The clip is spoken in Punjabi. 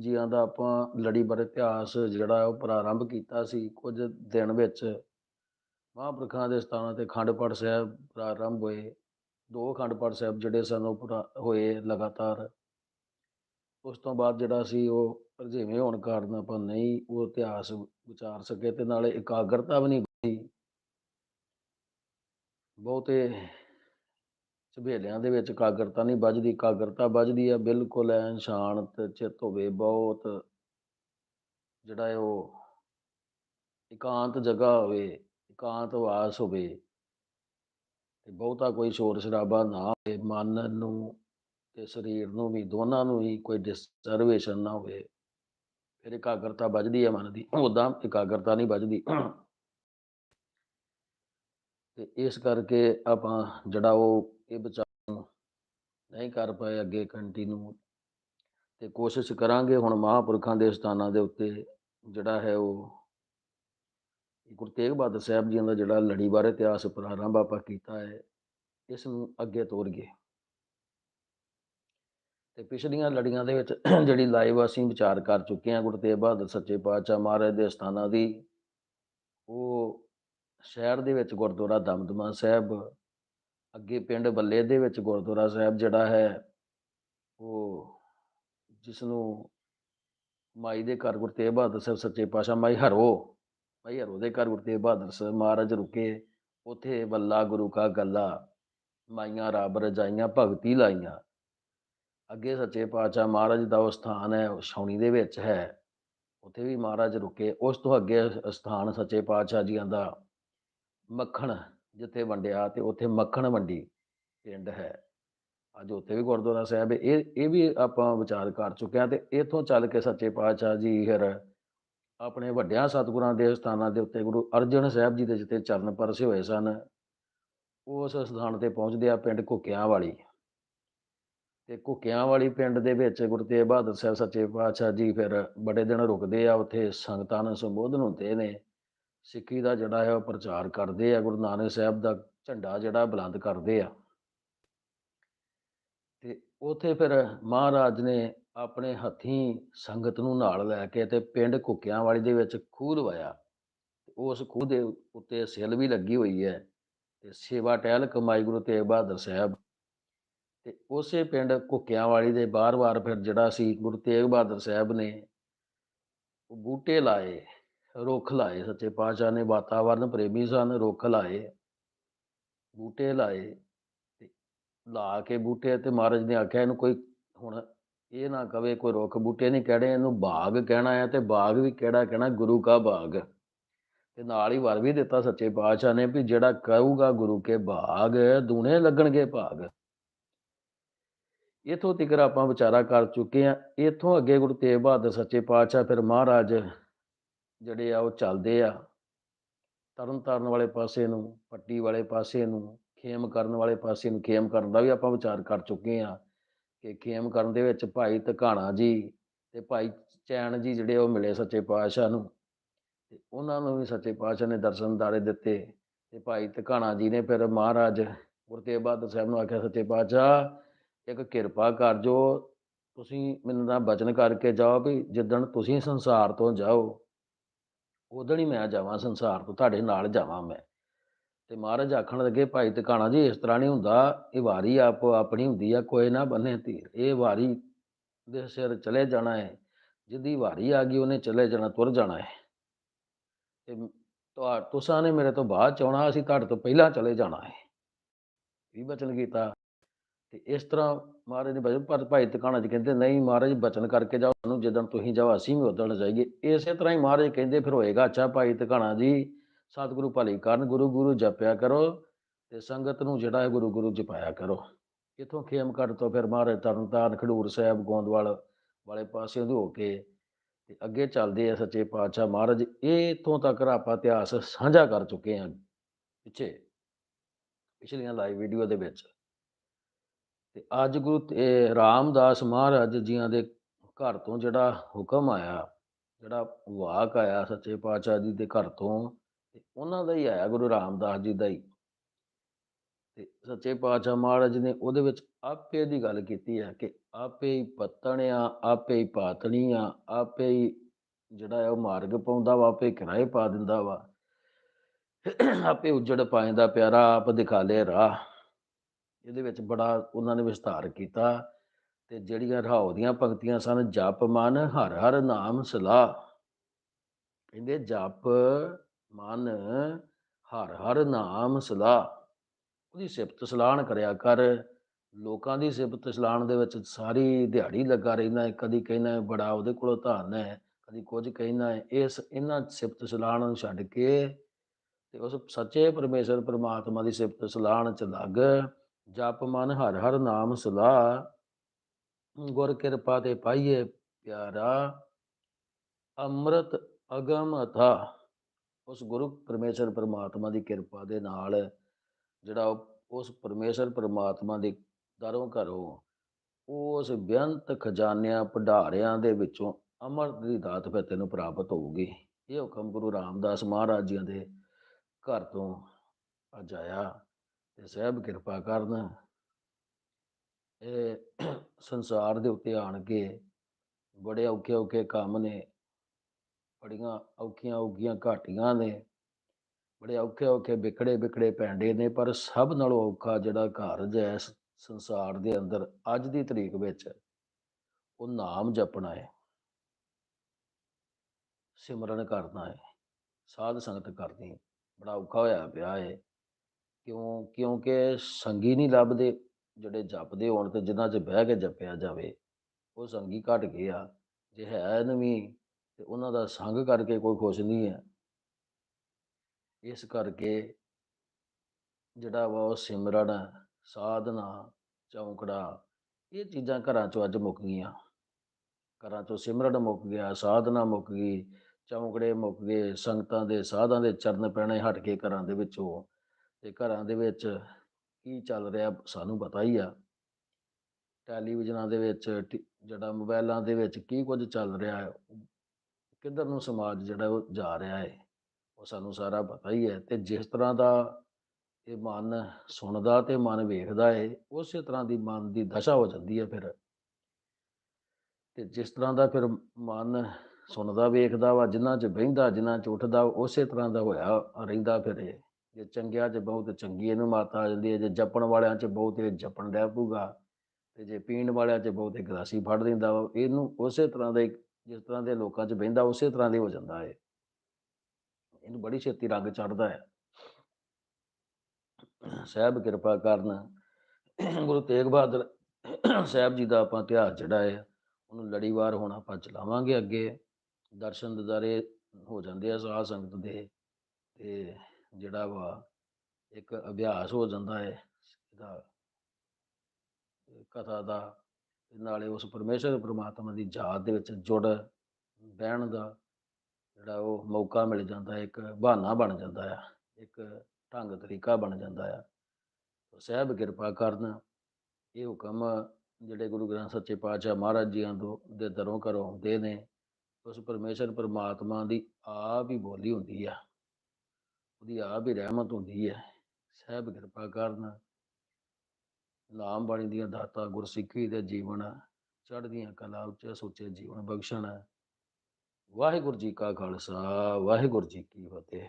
ਜੀਆਂ ਦਾ ਆਪਾਂ ਲੜੀ ਬਾਰੇ ਇਤਿਹਾਸ ਜਿਹੜਾ ਉਹ ਪ੍ਰਾਰੰਭ ਕੀਤਾ ਸੀ ਕੁਝ ਦਿਨ ਵਿੱਚ। ਮਹਾਂਪੁਰਖਾਂ ਦੇ ਸਥਾਨਾਂ ਤੇ ਅਖੰਡ ਪਾਠ ਸਾਹਿਬ ਪ੍ਰਾਰੰਭ ਹੋਏ। ਦੋ ਅਖੰਡ ਪਾਠ ਸਾਹਿਬ ਜਿਹੜੇ ਸਨ ਉਹ ਪੂਰਾ ਹੋਏ ਲਗਾਤਾਰ। ਉਸ ਤੋਂ ਬਾਅਦ ਜਿਹੜਾ ਸੀ ਉਹ ਰੁਝੇਵੇਂ ਹੋਣ ਕਾਰਨ ਆਪਾਂ ਨਹੀਂ ਉਹ ਇਤਿਹਾਸ ਵਿਚਾਰ ਸਕੇ ਤੇ ਨਾਲੇ ਇਕਾਗਰਤਾ ਵੀ ਨਹੀਂ ਬਣੀ ਬਹੁਤੇ ਝਬੇਲਿਆਂ ਦੇ ਵਿੱਚ ਇਕਾਗਰਤਾ ਨਹੀਂ ਵੱਜਦੀ, ਕਾਗਰਤਾ ਵੱਜਦੀ ਆ, ਬਿਲਕੁਲ ਐਨ ਸ਼ਾਂਤ, ਚਿੱਤ ਹੋਵੇ ਬਹੁਤ। ਜਿਹੜਾ ਹੈ ਉਹ ਇਕਾਂਤ ਜਗ੍ਹਾ ਹੋਵੇ, ਇਕਾਂਤ ਵਾਸ ਹੋਵੇ ਤੇ ਬਹੁਤਾ ਕੋਈ ਸ਼ੋਰ ਸ਼ਰਾਬਾ ਨਾ ਹੋਵੇ, ਮਨ ਨੂੰ ਤੇ ਸਰੀਰ ਨੂੰ ਵੀ, ਦੋਨਾਂ ਨੂੰ ਹੀ ਕੋਈ ਡਿਸਟਰਬੇਸ਼ਨ ਨਾ ਹੋਵੇ। ਫਿਰ ਇਕਾਗਰਤਾ ਵੱਜਦੀ ਹੈ ਮਨ ਦੀ ਉਦਾਂ ਇਕਾਗਰਤਾ ਨਹੀਂ ਵੱਜਦੀ। ਤੇ ਇਸ ਕਰਕੇ ਆਪਾਂ ਜਿਹੜਾ ਉਹ ਇਹ ਵਿਚਾਰ ਨਹੀਂ ਕਰ ਪਾਏ ਅੱਗੇ ਕੰਟੀਨਿਊ ਤੇ ਕੋਸ਼ਿਸ਼ ਕਰਾਂਗੇ ਹੁਣ ਮਹਾਂਪੁਰਖਾਂ ਦੇ ਸਥਾਨਾਂ ਦੇ ਉੱਤੇ ਜਿਹੜਾ ਹੈ ਉਹ ਗੁਰੂ ਤੇਗ ਬਹਾਦਰ ਸਾਹਿਬ ਜੀ ਦਾ ਜਿਹੜਾ ਲੜੀ ਬਾਰੇ ਇਤਿਹਾਸ ਪ੍ਰਾਰੰਭ ਆਪਾਂ ਕੀਤਾ ਹੈ, ਇਸ ਨੂੰ ਅੱਗੇ ਤੋਰੀਏ। ਤੇ ਪਿਛਲੀਆਂ ਲੜੀਆਂ ਦੇ ਵਿੱਚ ਜਿਹੜੀ ਲਾਈਵ ਅਸੀਂ ਵਿਚਾਰ ਕਰ ਚੁੱਕੇ ਹਾਂ ਗੁਰੂ ਤੇਗ ਬਹਾਦਰ ਸੱਚੇ ਪਾਤਸ਼ਾਹ ਮਹਾਰਾਜ ਦੇ ਸਥਾਨਾਂ ਦੀ, ਉਹ ਸ਼ਹਿਰ ਦੇ ਵਿੱਚ ਗੁਰਦੁਆਰਾ ਦਮਦਮਾ ਸਾਹਿਬ ਅੱਗੇ ਪਿੰਡ ਬੱਲੇ ਦੇ ਵਿੱਚ ਗੁਰਦੁਆਰਾ ਸਾਹਿਬ ਜਿਹੜਾ ਹੈ, ਉਹ ਜਿਸ ਨੂੰ ਮਾਈ ਦੇ ਘਰ ਗੁਰੂ ਤੇਗ ਬਹਾਦਰ ਸਾਹਿਬ ਸੱਚੇ ਪਾਤਸ਼ਾਹ ਮਾਈ ਹਰੋ ਮਾਈ ਹਰੋ ਦੇ ਘਰ ਗੁਰੂ ਤੇਗ ਬਹਾਦਰ ਸਾਹਿਬ ਮਹਾਰਾਜ ਰੁਕੇ, ਉਥੇ ਬੱਲਾ ਗੁਰੂ ਕਾ ਗੱਲਾ, ਮਾਈਆਂ ਰੱਬ ਰਜਾਈਆਂ ਭਗਤੀ ਲਾਈਆਂ। ਅੱਗੇ ਸੱਚੇ ਪਾਤਸ਼ਾਹ ਮਹਾਰਾਜ ਦਾ ਉਹ ਸਥਾਨ ਹੈ, ਉਹ ਛਾਉਣੀ ਦੇ ਵਿੱਚ ਹੈ, ਉੱਥੇ ਵੀ ਮਹਾਰਾਜ ਰੁਕੇ, ਉਸ ਤੋਂ ਅੱਗੇ ਸਥਾਨ ਸੱਚੇ ਪਾਤਸ਼ਾਹ ਜੀਆਂ ਦਾ ਮੱਖਣ ਜਿੱਥੇ ਵੰਡਿਆ ਤੇ ਉੱਥੇ ਮੱਖਣ ਮੰਡੀ ਪਿੰਡ ਹੈ। ਅੱਜ ਉੱਥੇ ਵੀ ਗੁਰਦੁਆਰਾ ਸਾਹਿਬ ਇਹ ਇਹ ਵੀ ਆਪਾਂ ਵਿਚਾਰ ਕਰ ਚੁੱਕੇ ਹਾਂ ਤੇ ਇਥੋਂ ਚੱਲ ਕੇ ਸੱਚੇ ਪਾਤਸ਼ਾਹ ਜੀ ਫਿਰ ਆਪਣੇ ਵੱਡਿਆਂ ਸਤਿਗੁਰਾਂ ਦੇ ਸਥਾਨਾਂ ਦੇ ਉੱਤੇ ਗੁਰੂ ਅਰਜਨ ਸਾਹਿਬ ਜੀ ਦੇ ਜਿੱਥੇ ਚਰਨ ਪਰਸੇ ਹੋਏ ਸਨ, ਉਸ ਸਥਾਨ ਤੇ ਪਹੁੰਚਦੇ ਆ ਪਿੰਡ ਘੁੱਕਿਆਂ ਵਾਲੀ ਤੇ ਘੁੱਕਿਆਂ ਵਾਲੀ ਪਿੰਡ ਦੇ ਵਿੱਚ ਗੁਰੂ ਤੇਗ ਬਹਾਦਰ ਸਾਹਿਬ ਸੱਚੇ ਪਾਤਸ਼ਾਹ ਜੀ ਫਿਰ ਬੜੇ ਦਿਨ ਰੁਕਦੇ ਆ, ਉੱਥੇ ਸੰਗਤਾਂ ਨੂੰ ਸੰਬੋਧਨ ਹੁੰਦੇ ਨੇ। ਸਿੱਖੀ ਦਾ ਜਿਹੜਾ ਹੈ ਉਹ ਪ੍ਰਚਾਰ ਕਰਦੇ ਆ, ਗੁਰੂ ਨਾਨਕ ਸਾਹਿਬ ਦਾ ਝੰਡਾ ਜਿਹੜਾ ਬੁਲੰਦ ਕਰਦੇ ਆ। ਤੇ ਉਥੇ ਫਿਰ ਮਹਾਰਾਜ ਨੇ ਆਪਣੇ ਹੱਥੀਂ ਸੰਗਤ ਨੂੰ ਨਾਲ ਲੈ ਕੇ ਤੇ ਪਿੰਡ ਘੁੱਕਿਆਂ ਵਾਲੀ ਦੇ ਵਿੱਚ ਖੂਹ ਲਵਾਇਆ। ਉਸ ਖੂਹ ਦੇ ਉੱਤੇ ਸਿਲ ਵੀ ਲੱਗੀ ਹੋਈ ਹੈ ਤੇ ਸੇਵਾ ਟਹਿਲ ਕਮਾਈ ਗੁਰੂ ਤੇਗ ਬਹਾਦਰ ਸਾਹਿਬ। ਤੇ ਉਸੇ ਪਿੰਡ ਘੁੱਕਿਆਂ ਵਾਲੀ ਦੇ ਬਾਰ-ਬਾਰ ਫਿਰ ਜਿਹੜਾ ਸੀ ਗੁਰੂ ਤੇਗ ਬਹਾਦਰ ਸਾਹਿਬ ਨੇ ਉਹ ਬੂਟੇ ਲਾਏ ਰੁੱਖ ਲਾਏ ਸੱਚੇ ਪਾਤਸ਼ਾਹ ਨੇ, ਵਾਤਾਵਰਨ ਪ੍ਰੇਮੀ ਸਨ, ਰੁੱਖ ਲਾਏ, ਬੂਟੇ ਲਾਏ ਤੇ ਲਾ ਕੇ ਬੂਟੇ ਤੇ ਮਹਾਰਾਜ ਨੇ ਆਖਿਆ ਇਹਨੂੰ ਕੋਈ ਹੁਣ ਇਹ ਨਾ ਕਵੇ ਕੋਈ ਰੁੱਖ ਬੂਟੇ ਨਹੀਂ ਕਹਿਣੇ ਇਹਨੂੰ ਬਾਗ ਕਹਿਣਾ ਹੈ ਤੇ ਬਾਗ ਵੀ ਕਿਹੜਾ ਕਹਿਣਾ, ਗੁਰੂ ਕਾ ਬਾਗ। ਤੇ ਨਾਲ ਹੀ ਵਰ ਵੀ ਦਿੱਤਾ ਸੱਚੇ ਪਾਤਸ਼ਾਹ ਨੇ ਵੀ ਜਿਹੜਾ ਕਹੂਗਾ ਗੁਰੂ ਕੇ ਬਾਗ, ਦੂਣੇ ਲੱਗਣਗੇ ਭਾਗ। ਇਥੋਂ ਤੱਕ ਆਪਾਂ ਵਿਚਾਰਾ ਕਰ ਚੁੱਕੇ ਆ ਇਥੋਂ ਅੱਗੇ ਗੁਰੂ ਤੇਗ ਬਹਾਦਰ ਸੱਚੇ ਪਾਤਸ਼ਾਹ, ਫਿਰ ਮਹਾਰਾਜ ਜਿਹੜੇ ਆ ਉਹ ਚੱਲਦੇ ਆ। ਤਰਨ ਤਾਰਨ ਵਾਲੇ ਪਾਸੇ ਨੂੰ, ਪੱਟੀ ਵਾਲੇ ਪਾਸੇ ਨੂੰ, ਖੇਮ ਕਰਨ ਵਾਲੇ ਪਾਸੇ ਨੂੰ, ਖੇਮ ਕਰਨ ਦਾ ਵੀ ਆਪਾਂ ਵਿਚਾਰ ਕਰ ਚੁੱਕੇ ਆ ਕਿ ਖੇਮ ਕਰਨ ਦੇ ਵਿੱਚ ਭਾਈ ਧਕਾਣਾ ਜੀ ਤੇ ਭਾਈ ਚੈਨ ਜੀ ਜਿਹੜੇ ਉਹ ਮਿਲੇ ਸੱਚੇ ਪਾਤਸ਼ਾਹ ਨੂੰ ਤੇ ਉਹਨਾਂ ਨੂੰ ਵੀ ਸੱਚੇ ਪਾਤਸ਼ਾਹ ਨੇ ਦਰਸ਼ਨ ਦਾਰੇ ਦਿੱਤੇ ਤੇ ਭਾਈ ਧਕਾਣਾ ਜੀ ਨੇ ਫਿਰ ਮਹਾਰਾਜ ਗੁਰੂ ਤੇਗ ਬਹਾਦਰ ਸਾਹਿਬ ਨੂੰ ਆਖਿਆ, ਸੱਚੇ ਪਾਤਸ਼ਾਹ, ਇੱਕ ਕਿਰਪਾ ਕਰ ਜੋ, ਤੁਸੀਂ ਮੈਨੂੰ ਦਾ ਬਚਨ ਕਰਕੇ ਜਾਓ ਵੀ ਜਿੱਦਣ ਤੁਸੀਂ ਸੰਸਾਰ ਤੋਂ ਜਾਓ ਉਦੋਂ ਹੀ ਮੈਂ ਜਾਵਾਂ ਸੰਸਾਰ ਤੋਂ, ਤੁਹਾਡੇ ਨਾਲ ਜਾਵਾਂ ਮੈਂ। ਤੇ ਮਹਾਰਾਜ ਆਖਣ ਲੱਗੇ, ਭਾਈ ਟਿਕਾਣਾ ਜੀ, ਇਸ ਤਰ੍ਹਾਂ ਨਹੀਂ ਹੁੰਦਾ। ਇਹ ਵਾਰੀ ਆਪ, ਆਪਣੀ ਹੁੰਦੀ ਆ, ਕੋਈ ਨਾ ਬੰਨੇ ਧੀਰ। ਇਹ ਵਾਰੀ ਦੇ ਸਿਰ ਚਲੇ ਜਾਣਾ ਹੈ ਜਿੱਦੀ ਵਾਰੀ ਆ ਗਈ, ਉਹਨੇ ਚਲੇ ਜਾਣਾ, ਤੁਰ ਜਾਣਾ ਹੈ ਤੇ ਤੁਹਾ, ਤੁਸਾਂ ਨੇ ਮੇਰੇ ਤੋਂ ਬਾਅਦ ਚ ਅਸੀਂ ਤੁਹਾਡੇ ਤੋਂ ਪਹਿਲਾਂ ਚਲੇ ਜਾਣਾ ਹੈ ਵੀ ਬਚਨ ਕੀਤਾ। ਤੇ ਇਸ ਤਰ੍ਹਾਂ ਮਹਾਰਾਜ ਨੇ ਬਚਨ, ਪਰ ਭਾਈ ਟਿਕਾਣਾ ਜੀ ਕਹਿੰਦੇ, ਨਹੀਂ ਮਹਾਰਾਜ, ਬਚਨ ਕਰਕੇ ਜਾਓ ਸਾਨੂੰ ਜਦੋਂ ਤੁਸੀਂ ਜਾਓ, ਅਸੀਂ ਵੀ ਉਦੋਂ ਜਾਈਏ। ਇਸੇ ਤਰ੍ਹਾਂ ਹੀ ਮਹਾਰਾਜ ਕਹਿੰਦੇ, ਫਿਰ ਹੋਏਗਾ ਅੱਛਾ ਭਾਈ ਟਿਕਾਣਾ ਜੀ, ਸਤਿਗੁਰੂ ਭਲੀ ਕਰਨ, ਗੁਰੂ ਗੁਰੂ ਜਪਿਆ ਕਰੋ ਤੇ ਸੰਗਤ ਨੂੰ ਜਿਹੜਾ ਹੈ ਗੁਰੂ ਗੁਰੂ ਜਪਾਇਆ ਕਰੋ। ਇਥੋਂ ਖੇਮਕੜ ਤੋਂ ਫਿਰ ਮਹਾਰਾਜ ਤਰਨਤਾਰਨ, ਖਡੂਰ ਸਾਹਿਬ, ਗੋਂਦਵਾਲ ਵਾਲੇ ਪਾਸੇ ਹੋ ਕੇ ਤੇ ਅੱਗੇ ਚੱਲਦੇ ਆ ਸੱਚੇ ਪਾਤਸ਼ਾਹ ਮਹਾਰਾਜ। ਇਹ ਇਥੋਂ ਤੱਕ ਆਪਾਂ ਇਤਿਹਾਸ ਸਾਂਝਾ ਕਰ ਚੁੱਕੇ ਹਾਂ ਪਿੱਛੇ, ਪਿਛਲੀਆਂ ਲਾਈਵ ਵੀਡੀਓ ਦੇ ਵਿੱਚ। ਤੇ ਅੱਜ ਗੁਰੂ ਰਾਮਦਾਸ ਮਹਾਰਾਜ ਜੀਆਂ ਦੇ ਘਰ ਤੋਂ ਜਿਹੜਾ ਹੁਕਮ ਆਇਆ, ਜਿਹੜਾ ਵਾਕ ਆਇਆ ਸੱਚੇ ਪਾਤਸ਼ਾਹ ਜੀ ਦੇ ਘਰ ਤੋਂ, ਤੇ ਉਹਨਾਂ ਦਾ ਹੀ ਆਇਆ ਗੁਰੂ ਰਾਮਦਾਸ ਜੀ ਦਾ ਹੀ। ਤੇ ਸੱਚੇ ਪਾਤਸ਼ਾਹ ਮਹਾਰਾਜ ਨੇ ਉਹਦੇ ਵਿੱਚ ਆਪੇ ਦੀ ਗੱਲ ਕੀਤੀ ਹੈ ਕਿ ਆਪੇ ਹੀ ਪੱਤਣ ਆ ਆਪੇ ਹੀ ਪਾਤਣੀ ਆ ਆਪੇ ਹੀ ਜਿਹੜਾ ਹੈ ਉਹ ਮਾਰਗ ਪਾਉਂਦਾ ਵਾ, ਆਪੇ ਕਿਰਾਏ ਪਾ ਦਿੰਦਾ ਵਾ। ਆਪੇ ਉਜੜ ਪਾਇੰਦਾ ਪਿਆਰਾ, ਆਪ ਦਿਖਾ ਲੈ ਰਾਹ। ਇਹਦੇ ਵਿੱਚ ਬੜਾ ਉਹਨਾਂ ਨੇ ਵਿਸਥਾਰ ਕੀਤਾ ਤੇ ਜਿਹੜੀਆਂ ਰਹਾਉ ਦੀਆਂ ਪੰਕਤੀਆਂ ਸਨ, ਜਪ ਮਨ, ਹਰ ਹਰ ਨਾਮ ਸਲਾਹ। ਕਹਿੰਦੇ ਜਪ ਮਨ, ਹਰ ਹਰ ਨਾਮ ਸਲਾਹ। ਉਹਦੀ ਸਿਫਤ ਸਲਾਹਣ ਕਰਿਆ ਕਰ। ਲੋਕਾਂ ਦੀ ਸਿਫਤ ਸਲਾਹਣ ਦੇ ਵਿੱਚ ਸਾਰੀ ਦਿਹਾੜੀ ਲੱਗਾ ਰਹਿੰਦਾ ਹੈ। ਕਦੀ ਕਹਿੰਦਾ ਹੈ, ਬੜਾ ਉਹਦੇ ਕੋਲੋਂ ਧਨ ਹੈ। ਕਦੀ ਕੁਝ ਕਹਿੰਦਾ ਹੈ। ਇਸ ਇਹਨਾਂ ਸਿਫਤ ਸਲਾਹਣ ਨੂੰ ਛੱਡ ਕੇ ਤੇ ਉਸ ਸੱਚੇ ਪਰਮੇਸ਼ਰ, ਪਰਮਾਤਮਾ ਦੀ ਸਿਫਤ ਸਲਾਹਣ ਚ ਲੱਗ ਜਪ ਮਨ ਹਰ ਹਰ ਨਾਮ ਸਲਾਹ, ਗੁਰ ਕਿਰਪਾ ਤੇ ਪਾਈਏ ਪਿਆਰਾ। ਅੰਮ੍ਰਿਤ ਅਗਮ ਅਥਾ, ਉਸ ਗੁਰੂ ਪਰਮੇਸ਼ਰ ਪਰਮਾਤਮਾ ਦੀ ਕਿਰਪਾ ਦੇ ਨਾਲ, ਜਿਹੜਾ ਉਹ- ਉਸ ਪਰਮੇਸ਼ਰ ਪ੍ਰਮਾਤਮਾ ਦੇ ਦਰੋਂ ਘਰੋਂ ਉਸ ਬੇਅੰਤ ਖਜ਼ਾਨਿਆਂ ਭੰਡਾਰਿਆਂ ਦੇ ਵਿੱਚੋਂ ਅਮਰ ਦੀ ਦਾਤ ਫਿਰ ਤੈਨੂੰ ਪ੍ਰਾਪਤ ਹੋਊਗੀ। ਇਹ ਹੁਕਮ ਗੁਰੂ ਰਾਮਦਾਸ ਮਹਾਰਾਜ ਜੀ ਦੇ ਘਰ ਤੋਂ ਅੱਜ ਆਇਆ ਤੇ ਸਹਿਬ ਕਿਰਪਾ ਕਰਨ। ਇਹ ਸੰਸਾਰ ਦੇ ਉੱਤੇ ਆਣ ਕੇ ਬੜੇ ਔਖੇ ਔਖੇ ਕੰਮ ਨੇ, ਬੜੀਆਂ ਔਖੀਆਂ ਔਖੀਆਂ ਘਾਟੀਆਂ ਨੇ, ਬੜੇ ਔਖੇ ਔਖੇ ਵਿਕੜੇ ਵਿਕੜੇ ਪੈਂਡੇ ਨੇ, ਪਰ ਸਭ ਨਾਲੋਂ ਔਖਾ ਜਿਹੜਾ ਕਾਰਜ ਹੈ ਸੰਸਾਰ ਦੇ ਅੰਦਰ ਅੱਜ ਦੀ ਤਰੀਕ ਵਿੱਚ, ਉਹ ਨਾਮ ਜਪਣਾ ਹੈ। ਸਿਮਰਨ ਕਰਨਾ ਹੈ। ਸਾਧ ਸੰਗਤ ਕਰਨੀ ਬੜਾ ਔਖਾ ਹੋਇਆ ਪਿਆ ਹੈ ਕਿਉਂ, ਕਿਉਂਕਿ ਸੰਗੀ ਨਹੀਂ ਲੱਭਦੇ, ਜਿਹੜੇ ਜਪਦੇ ਹੋਣ ਤੇ ਜਿਨ੍ਹਾਂ 'ਚ ਬਹਿ ਕੇ ਜਪਿਆ ਜਾਵੇ, ਉਹ ਸੰਗੀ ਘਟ ਗਏ ਆ। ਜੇ ਹੈ ਨਵੀਂ, ਤੇ ਉਹਨਾਂ ਦਾ ਸੰਗ ਕਰਕੇ ਕੋਈ ਖੁਸ਼ ਨਹੀਂ ਹੈ। ਇਸ ਕਰਕੇ ਜਿਹੜਾ ਵਾ ਉਹ ਸਿਮਰਨ, ਸਾਧਨਾ, ਚੌਂਕੜਾ, ਇਹ ਚੀਜ਼ਾਂ ਘਰਾਂ ਚੋਂ ਅੱਜ ਮੁੱਕ ਗਈਆਂ। ਘਰਾਂ ਚੋਂ ਸਿਮਰਨ ਮੁੱਕ ਗਿਆ, ਸਾਧਨਾ ਮੁੱਕ ਗਈ, ਚੌਂਕੜੇ ਮੁੱਕ ਗਏ, ਸੰਗਤਾਂ ਦੇ ਸਾਧਾਂ ਦੇ ਚਰਨ ਪੈਣੇ ਹਟ ਕੇ ਘਰਾਂ ਦੇ ਵਿੱਚੋਂ। ਤੇ ਘਰਾਂ ਦੇ ਵਿੱਚ ਕੀ ਚੱਲ ਰਿਹਾ ਸਾਨੂੰ ਪਤਾ ਹੀ ਆ। ਟੈਲੀਵਿਜ਼ਨਾਂ ਦੇ ਵਿੱਚ, ਟੀ- ਜਿਹੜਾ ਮੋਬਾਈਲਾਂ ਦੇ ਵਿੱਚ ਕੀ ਕੁਝ ਚੱਲ ਰਿਹਾ ਹੈ, ਕਿੱਧਰ ਨੂੰ ਸਮਾਜ ਜਿਹੜਾ ਉਹ ਜਾ ਰਿਹਾ ਹੈ, ਉਹ ਸਾਨੂੰ ਸਾਰਾ ਪਤਾ ਹੀ ਹੈ ਤੇ ਜਿਸ ਤਰ੍ਹਾਂ ਦਾ ਇਹ ਮਨ ਸੁਣਦਾ ਤੇ ਮਨ ਵੇਖਦਾ ਹੈ ਉਸੇ ਤਰ੍ਹਾਂ ਦੀ ਮਨ ਦੀ ਦਸ਼ਾ ਹੋ ਜਾਂਦੀ ਹੈ ਫਿਰ। ਤੇ ਜਿਸ ਤਰ੍ਹਾਂ ਦਾ ਫਿਰ ਮਨ ਸੁਣਦਾ, ਵੇਖਦਾ ਵਾ ਜਿਨ੍ਹਾਂ 'ਚ ਬਹਿੰਦਾ ਜਿਨ੍ਹਾਂ 'ਚ ਉੱਠਦਾ, ਉਸੇ ਤਰ੍ਹਾਂ ਦਾ ਹੋਇਆ ਰਹਿੰਦਾ ਫਿਰ ਇਹ। ਜੇ ਚੰਗਿਆਂ 'ਚ ਬਹੁਤ ਚੰਗੀ ਇਹਨੂੰ ਮਾਤਾ ਆ ਜਾਂਦੀ ਹੈ, ਜੇ ਜਪਣ ਵਾਲਿਆਂ 'ਚ ਬਹੁਤ ਇਹ ਜਪਣ ਡੈ ਪਊਗਾ, ਤੇ ਜੇ ਪੀਣ ਵਾਲਿਆਂ 'ਚ ਬਹੁਤ ਇਹ ਗਲਾਸੀ ਫੜ ਦਿੰਦਾ ਵਾ, ਇਹਨੂੰ ਉਸੇ ਤਰ੍ਹਾਂ ਦੇ ਜਿਸ ਤਰ੍ਹਾਂ ਦੇ ਲੋਕਾਂ 'ਚ ਬਹਿੰਦਾ, ਉਸੇ ਤਰ੍ਹਾਂ ਦੇ ਹੋ ਜਾਂਦਾ ਹੈ ਇਹਨੂੰ ਬੜੀ ਛੇਤੀ ਰੰਗ ਚੜਦਾ ਹੈ। ਸਾਹਿਬ ਕਿਰਪਾ ਕਰਨ, ਗੁਰੂ ਤੇਗ ਬਹਾਦਰ ਸਾਹਿਬ ਜੀ ਦਾ ਆਪਾਂ ਇਤਿਹਾਸ ਜਿਹੜਾ ਹੈ, ਉਹਨੂੰ ਲੜੀਵਾਰ ਹੁਣ ਆਪਾਂ ਚਲਾਵਾਂਗੇ ਅੱਗੇ। ਦਰਸ਼ਨ ਦਿਦਾਰੇ ਹੋ ਜਾਂਦੇ ਆ ਸਾਧ ਸੰਗਤ ਦੇ, ਤੇ ਜਿਹੜਾ ਵਾ ਇੱਕ ਅਭਿਆਸ ਹੋ ਜਾਂਦਾ ਹੈ ਇਹਦਾ ਕਥਾ ਦਾ ਨਾਲੇ ਉਸ ਪਰਮੇਸ਼ਰ ਪ੍ਰਮਾਤਮਾ ਦੀ ਯਾਦ ਦੇ ਵਿੱਚ ਜੁੜ ਬਹਿਣ ਦਾ ਜਿਹੜਾ ਉਹ ਮੌਕਾ ਮਿਲ ਜਾਂਦਾ ਹੈ, ਇੱਕ ਬਹਾਨਾ ਬਣ ਜਾਂਦਾ ਆ ਇੱਕ ਢੰਗ ਤਰੀਕਾ ਬਣ ਜਾਂਦਾ ਆ। ਸਹਿਬ ਕਿਰਪਾ ਕਰਨ ਇਹ ਹੁਕਮ ਜਿਹੜੇ ਗੁਰੂ ਗ੍ਰੰਥ ਸੱਚੇ ਪਾਤਸ਼ਾਹ ਮਹਾਰਾਜ ਜੀਆਂ ਤੋਂ ਦੇ ਦਰੋਂ ਘਰੋਂ ਆਉਂਦੇ ਨੇ ਉਸ ਪਰਮੇਸ਼ਰ ਪਰਮਾਤਮਾ ਦੀ ਆਪ ਹੀ ਬੋਲੀ ਹੁੰਦੀ ਆ। ਉਹਦੀ ਆਪ ਹੀ ਰਹਿਮਤ ਹੁੰਦੀ ਹੈ, ਸਹਿਬ ਕਿਰਪਾ ਕਰਨ। ਨਾਮ ਬਾਣੀ ਦੀਆਂ ਦਾਤਾ ਗੁਰਸਿੱਖੀ ਦੇ ਜੀਵਨ, ਚੜ੍ਹਦੀਆਂ ਕਲਾ ਉੱਚੇ ਸੁੱਚੇ ਜੀਵਨ ਬਖਸ਼ਣ। ਵਾਹਿਗੁਰੂ ਜੀ ਕਾ ਖਾਲਸਾ, ਵਾਹਿਗੁਰੂ ਜੀ ਕੀ ਫਤਿਹ।